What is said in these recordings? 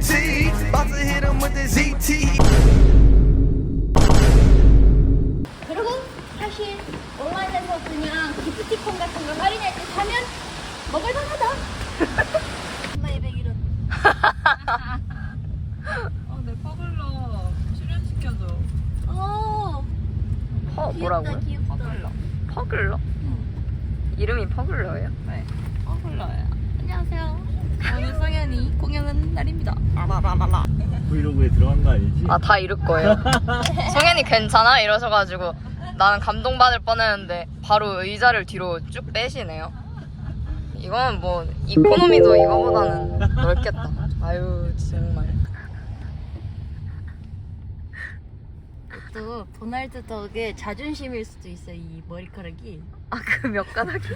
JT. About to hit him with the ZT. 그리고 사실 온라인에서 그냥 기프티콘 같은 거 할인할 때 사면 먹을 만하다. 엄마 201원. 어, 내 퍼글러 출연시켜줘. 어. 퍼 뭐라고요? 귀엽다. 퍼글러. 퍼글러? 이름이 퍼글러예요? 네. 퍼글러야. 안녕하세요. 오늘 성현이 공연하는 날입니다. 브이로그에 들어간 거 아니지? 아 다 이럴 거예요. 성현이 괜찮아? 이러셔가지고 나는 감동받을 뻔했는데 바로 의자를 뒤로 쭉 빼시네요. 이건 뭐 이코노미도 이거보다는 넓겠다. 아유 정말. 또 도날드 덕의 자존심일 수도 있어 이 머리카락이. 아 그 몇 가닥이?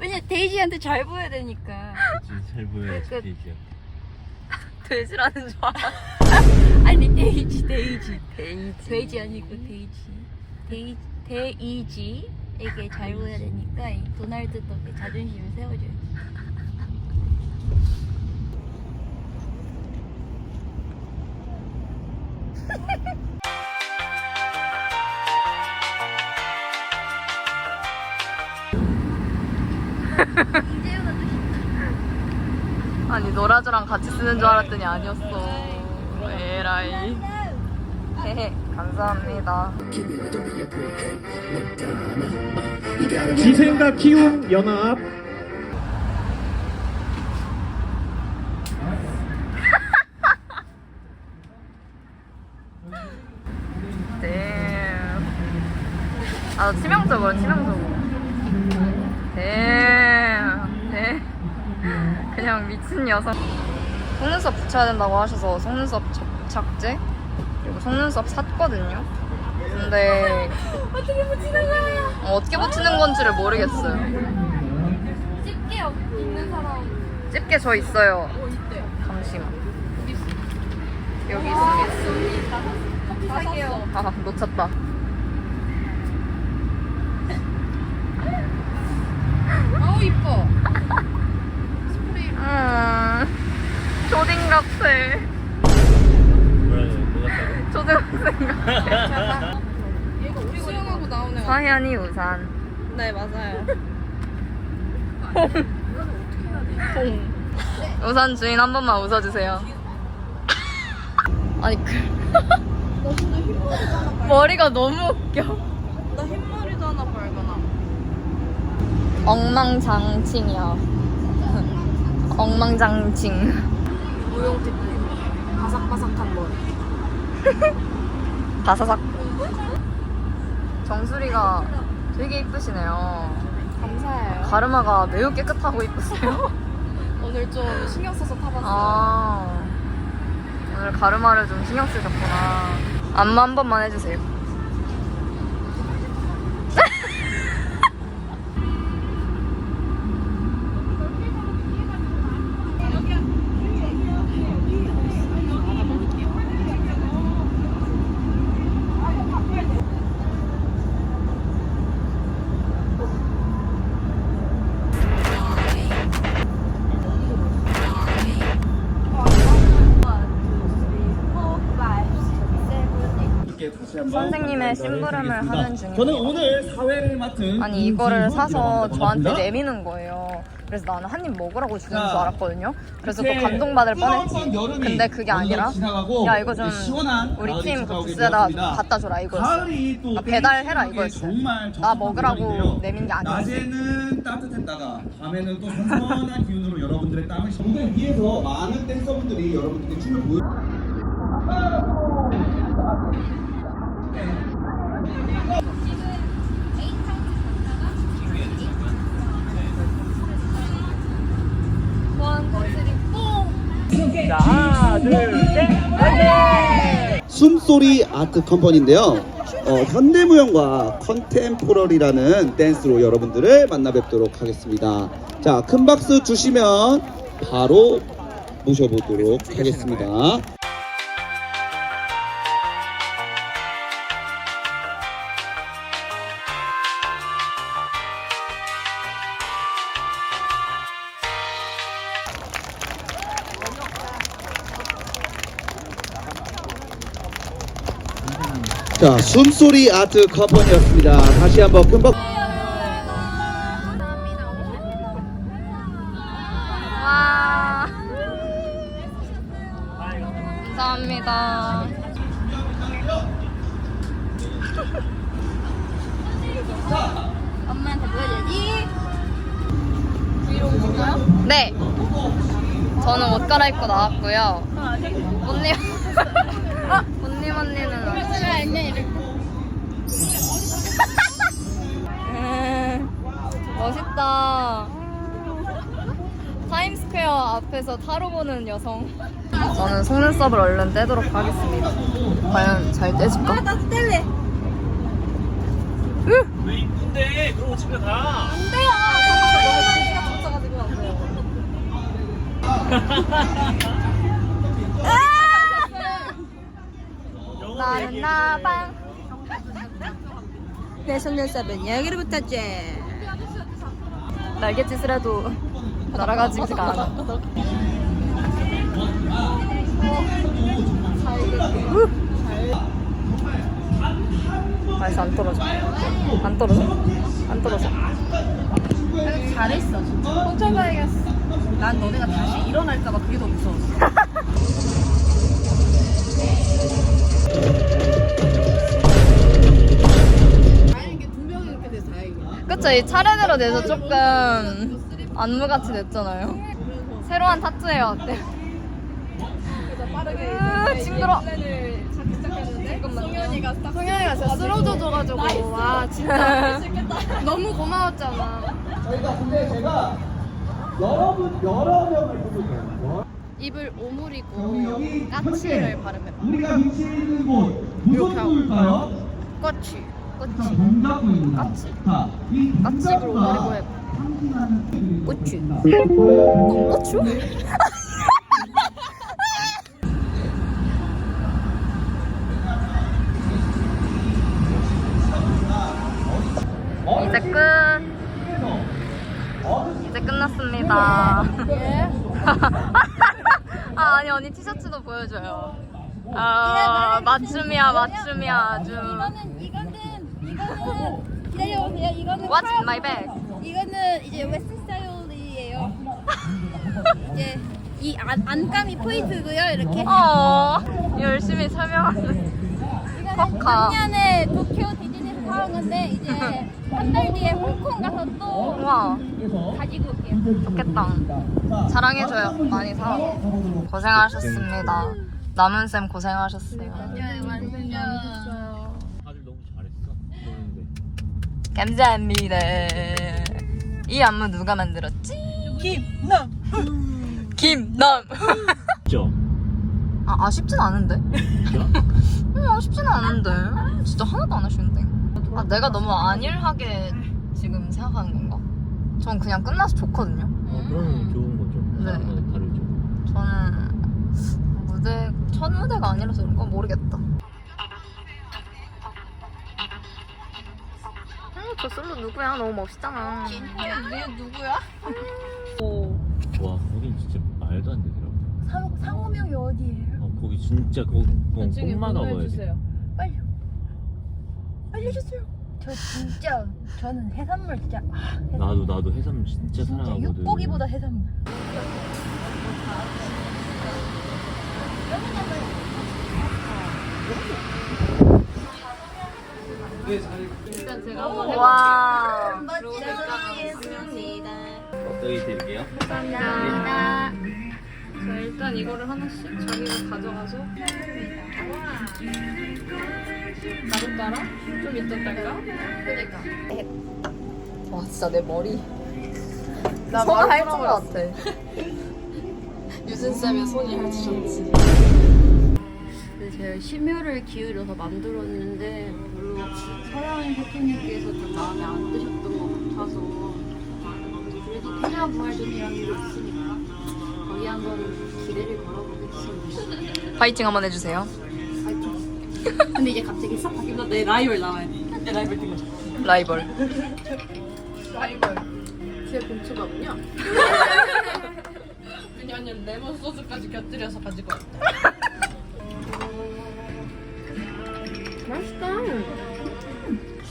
왜냐 데이지한테 잘 보여야 되니까. 그치, 잘 보여야지 그- 페이지야 돼지라는 줄 알아. 아니 데이지 데이지. 돼지. 데이지 아니고 데이지. 데이 데이지에게 잘 보여야 되니까 이 도날드 덕의 자존심을 세워줘야지. 아니 노라조랑 같이 쓰는 줄 알았더니 아니었어. 에라이. 헤헤 감사합니다. 지생과 키움 연합 네. 아 치명적으로 치명적으로. 네. 네. 그냥 미친 녀석. 속눈썹 붙여야 된다고 하셔서 속눈썹 접착제 그리고 속눈썹 샀거든요. 근데 어떻게 붙이는 거야? 어, 어떻게 붙이는 건지를 모르겠어요. 집게 없- 있는 사람 집게 저 있어요. 뭐 있대? 잠시만. 여기 아, 있습니다. 나 커피 살게요. 아 놓쳤다. 아우 이뻐. 음, 초딩 같아. 뭐야 뭐 같다고? 초등학생 같아. 얘가 우리 수영하고 나오네. 서현이 우산. 네, 맞아요. 우산 주인 한 번만 웃어주세요. 아니 그 머리가 너무 웃겨. 나 흰머리잖아, 발견아. 엉망장칭이야. 엉망장칭. 무용 팁. 바삭바삭한 머리. 바사삭. 정수리가 되게 이쁘시네요. 감사해요. 가르마가 매우 깨끗하고 이쁘세요. 오늘 좀 신경 써서 타봤어요. 아 오늘 가르마를 좀 신경 쓰셨구나. 안마 한 번만 해주세요. 선생님의 심부름을 하는 중이에요. 저는 오늘 사회를 맡은 아니 이거를 사서. 저한테. 내미는 거예요. 그래서 나는 한 입 먹으라고 주는 자, 줄 알았거든요. 그래서 또 감동받을 뻔했지. 근데 그게 아니라 야 이거 좀 우리 팀 부스에다. 갖다 줘라 이거였어. 아, 배달해라 이거였어. 나 먹으라고. 내민 게 아니었어. 낮에는 따뜻했다가 밤에는 또 선선한 기운으로 여러분들의 땀을 시- 무대 위에서 많은 댄서분들이 여러분들께 춤을 보여 숨소리 아트 컴퍼니인데요. 어, 현대무용과 컨템포러리라는 댄스로 여러분들을 만나 뵙도록 하겠습니다. 자, 큰 박수 주시면 바로 모셔보도록 하겠습니다. 자, 숨소리 아트 컴퍼니였습니다. 다시 한번 큰 박. 와. 감사합니다. 엄마한테 보여줘야지. 네. 저는 옷 갈아입고 나왔고요. 본님, 아, 본님 언니는 음, 멋있다. 타임스퀘어 앞에서 타로 보는 여성. 저는 속눈썹을 얼른 떼도록 하겠습니다. 과연 잘 떼질까? 나도 뗄래. 왜 이쁜데? 그러고 집에 가. 나는 나방. 내 속눈썹은 여기로 붙었지. 날갯짓을 해도 날아가지가 않아. 발에서 안 떨어져. 안 떨어져. 안 떨어져. 잘했어 진짜. 훔쳐봐야겠어. 난 너네가 다시 일어날까봐 그게 더 무서웠어. 이 차례대로 돼서 조금 안무같이 됐잖아요. 새로 운 타투예요, 어때? 으, 찾기 시작했는데 성현이가 딱 성현이가 진짜 쓰러져줘가지고 와 진짜 너무 고마웠잖아. 저희가 근데 제가 여러분 여러 명을 부를게요. 입을 우리 오므리고 여기 까치를 바르면 우리가 위치해 있는 곳 무슨 부일까요? 꼬치 자, 동작구입니다. 까치. 자, 이 까치를 오므리고 동작구가 해. 상징하는 꼬치. 고추? 이제 끝. 이제 끝났습니다. 아, 아니, 언니 티셔츠도 보여줘요. 아, 맞춤이야, 맞춤이야, 아주. 기다려보세요. 이거는 What's 팔- in my bag? 이거는 이제 웨스트 스타일이에요. 이제 이 안, 안감이 포인트고요. 이렇게. 어, 열심히 설명하는. 이거는. 3년에 도쿄 디즈니에서 사온 건데 이제 한 달 뒤에 홍콩 가서 또 우와, 가지고 올게요. 좋겠다. 자랑해줘요. 많이 사. 고생하셨습니다. 남은 쌤 고생하셨어요. 다들 너무 잘했어. 그런데 감사합니다. 이 안무 누가 만들었지? 김남. 김남. 진짜. 아 아쉽진 않은데. 어 아쉽진 않은데. 진짜 하나도 안 아쉬운데. 아 내가 너무 안일하게 지금 생각하는 건가? 전 그냥 끝나서 좋거든요. 어, 그러면 좋은 거죠. 네. 사람마다 다르죠. 저는 무대 첫 무대가 아니라서 그런 건 모르겠다. 저 솔로 누구야? 너무 멋있잖아. 얘 누구야? 와, 거긴 진짜 말도 안 되더라고. 상, 상호명이 어디예요? 어, 거기 진짜 거기 꼭 꼭만 와봐야 돼. 빨리 알려주세요. 저 진짜 저는 해산물 진짜 아, 나도 나도 해삼 진짜 진짜 사랑하거든. 육고기보다 해산물. 와. 멋지겠습니다. 어떻게 드릴게요? 감사합니다. 자, 일단 이거를 하나씩 자기가 가져가서 나도 따라? 좀 이따 딸까? 그니까 와 진짜 내 머리 나 손을 할것 같아 유진 쌤의 손이 펼치셨지. 근데 제가 심혈을 기울여서 만들었는데 별로 서양인 대표님께서 좀 마음에 안 드셨던 것 같아서 그래도 태자 부활전이라는 게 있으니까 거기 한번 기대를 걸어보겠습니다. 파이팅 한번 해주세요 근데 이제 갑자기 싹 바뀌면서 내 라이벌 나와야 돼. 내 라이벌 뛴 거죠. 라이벌 라이벌. 제 본초가군요. 왜냐면 레몬 소스까지 곁들여서 가지고 왔다.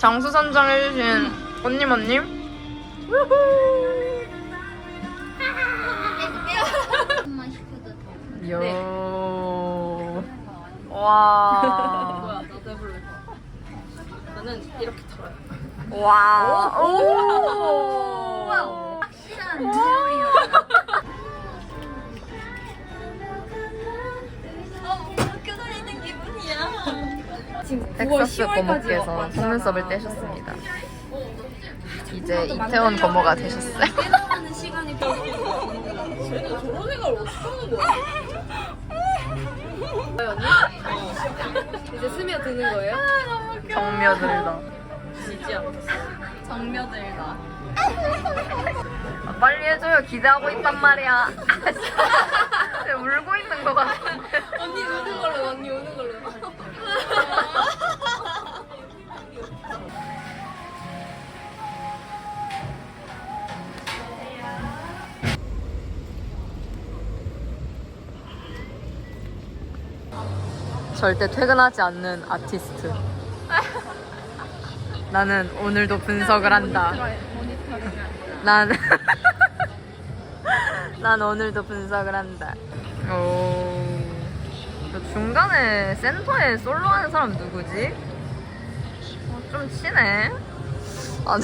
장수 선정해주신 언님 언님. 한번 시켜도 돼. 요. 와. 뭐야 나도 해볼래. 나는 이렇게 털어요. 와. 오. 확실한 제어예요. 텍사스 고모께서 속눈썹을 떼셨습니다. 이제 이태원 고모가 되셨어요. 이제 스며드는 거예요? 정며들다. 진짜. 정며들다. 아, 빨리 해줘요. 기대하고 있단 말이야. 쟤 울고 있는 것 같은데. 언니 우는 걸로 언니 우는 걸로. 절대 퇴근하지 않는 아티스트. 나는 오늘도 분석을 한다. 난, 난 오늘도 분석을 한다. 오. 저 중간에 센터에 솔로 하는 사람 누구지? 어, 좀 치네. 아,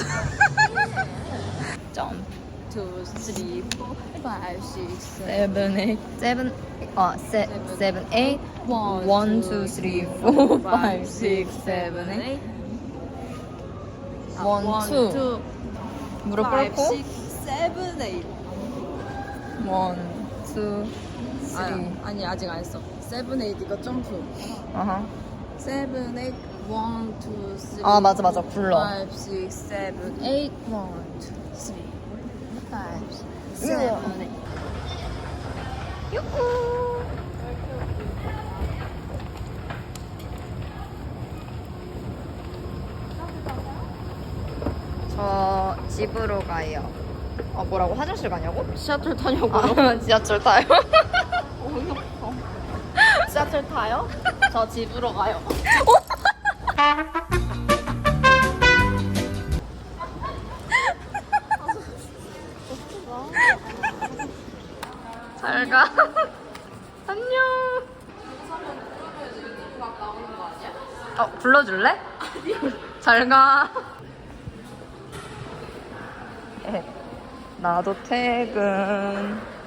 점. 2, 3, 4, 5, 6, 7. seven, eight, seven, 어, se, seven, eight, one, two, three, four, five, six, seven, eight, one, two. 무릎 꿇고, 6, 7, 8. one, two, 아, three. 아니 아직 안 했어. 7, 8 이거 점프. 7, 8, 1, 2, 3. 아, 맞아, 맞아. 불러. 5, 6, 7, 8. 1, 2, 3, 5, 6, 7, 8. 저 집으로 가요. 아, 뭐라고? 화장실 가냐고? 지하철 타냐고? 아, 지하철 타요. 지하철 타요? 저 집으로 가요. 잘 가. 안녕. 어, 불러줄래? 잘 가. 에, 나도 퇴근.